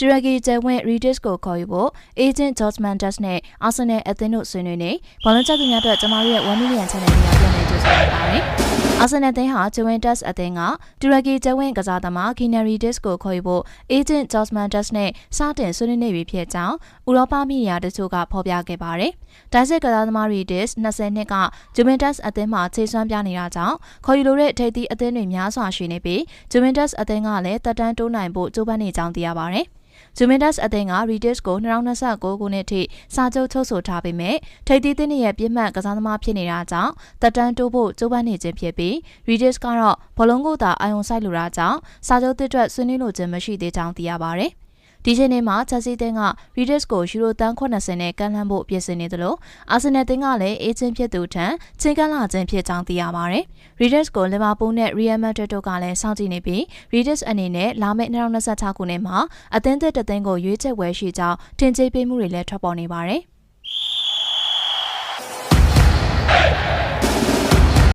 တူရကီကျယ်ဝင့် Redis ကိုခေါ်ယူဖို့ Agent George Mendes နဲ့ Arsenal အသင်းတို့ဆွေးနွေးနေဘောလုံးချက်သူများအတွက်ကျမတို့ရဲ့1 million channel ကိုပြန်လည်ကြိုဆိုလိုက်ပါတယ်။ Arsenal အသင်းဟာ Juventus အသင်းကတူရကီကျယ်ဝင့်ကစားသမား Kenan Redis ကိုခေါ်ယူဖို့ Agent George Mendes နဲ့စတင်ဆွေးနွေးနေပြီဖြစ်ကြောင်းဥရောပမီဒီယာတချို့ကဖော်ပြခဲ့ပါတယ်။တိုင်းစစ်ကစားသမား Redis 20နှစ်က Juventus အသင်းမှာခြေစွမ်းပြနေတာကြောင့်ခေါ်ယူလိုတဲ့ထိပ်သီးအသင်းတွေများစွာရှိနေပြီး Juventus အသင်းကလည်းတက်တန်းတိုးနိုင်ဖို့ကြိုးပမ်းနေကြောင်းသိရပါတယ်။ ဂျူမင်ဒတ်အသင်းက Redis ကို2029ခုနှစ်ထိစာချုပ်ချုပ်ဆိုထားပေမဲ့ထိပ်သီးသင်းရဲ့ပြစ်မှတ်ကစားသမားဖြစ်နေတာကြောင့်တက်တန်းတိုးဖို့ကြိုးပမ်းနေခြင်းဖြစ်ပြီး Redis ကတော့ဘောလုံးကိုသာအာရုံစိုက်လိုတာကြောင့်စာချုပ်သစ်အတွက်ဆွေးနွေးလိုခြင်းမရှိသေးကြောင်းသိရပါဗျ။ ဒီချိန်နေမှာချက်စီးတင်းက Redis ကိုယူရိုတန်း80နဲ့ကမ်းလှမ်းဖို့ပြင်ဆင်နေသလိုအာဆင်နယ်တင်းကလည်းအေဂျင့်ဖြစ်သူထံချင်းကမ်းလာခြင်းဖြစ်ကြောင်းသိရပါတယ်။ Redis ကိုလီဗာပူးနဲ့ Real Madrid တို့ကလည်းစောင့်ကြည့်နေပြီး Redis အနေနဲ့လာမယ့်2026ခုနှစ်မှာအသင်းသစ်တစ်သင်းကိုရွေးချယ်ဝယ်ရှိကြောင်းထင်ကြေးပေးမှုတွေလည်းထွက်ပေါ်နေပါတယ်။